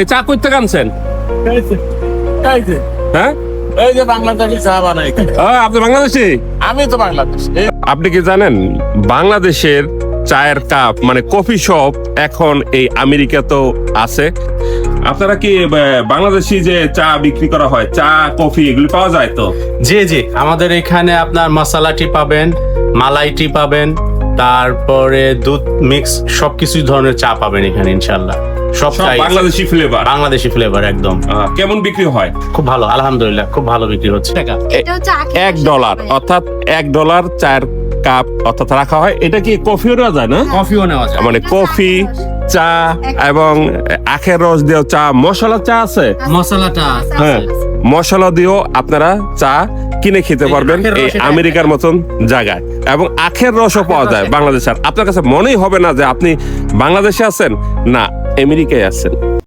এই চা করতে কানছেন হ্যাঁ? এই যে বাংলাদেশি চা বানাই। আপনি বাংলাদেশি? আমি তো বাংলাদেশ। আপনি কি জানেন বাংলাদেশের চায়ের কাপ মানে কফি শপ এখন এই আমেরিকাতেও আছে। আপনারা কি বাংলাদেশি যে চা বিক্রি করা হয় চা কফি এগুলি পাওয়া যায় তো? জি জি। আমাদের এখানে আপনার মশালা টি পাবেন মালাই টি পাবেন তারপরে দুধ মিক্স সবকিছু ধরনের চা পাবেন এখানে ইনশাল্লাহ সব বাংলাদেশি ফ্লেভার বাংলাদেশি ফ্লেভার একদম। কেমন বিক্রি হয়? খুব ভালো আলহামদুলিল্লাহ খুব ভালো বিক্রি হচ্ছে। এক ডলার অর্থাৎ এক ডলার চায়ের কাপ অর্থাৎ রাখা হয়। এটা কি কফিও দেওয়া যায় না? কফিও নেওয়া যায়। মানে কফি চা এবং আখের রস দিয়ে চা। মশলা চা আছে? মশলাটা হ্যাঁ। মশলা দিয়েও আপনারা চা কিনে খেতে পারবেন এই আমেরিকার মতন জায়গায়। এবং আখের রসও পাওয়া যায় বাংলাদেশের। বাংলাদেশে আপনার কাছে মনেই হবে না যে আপনি বাংলাদেশে আছেন না আমেরিকায় আছেন।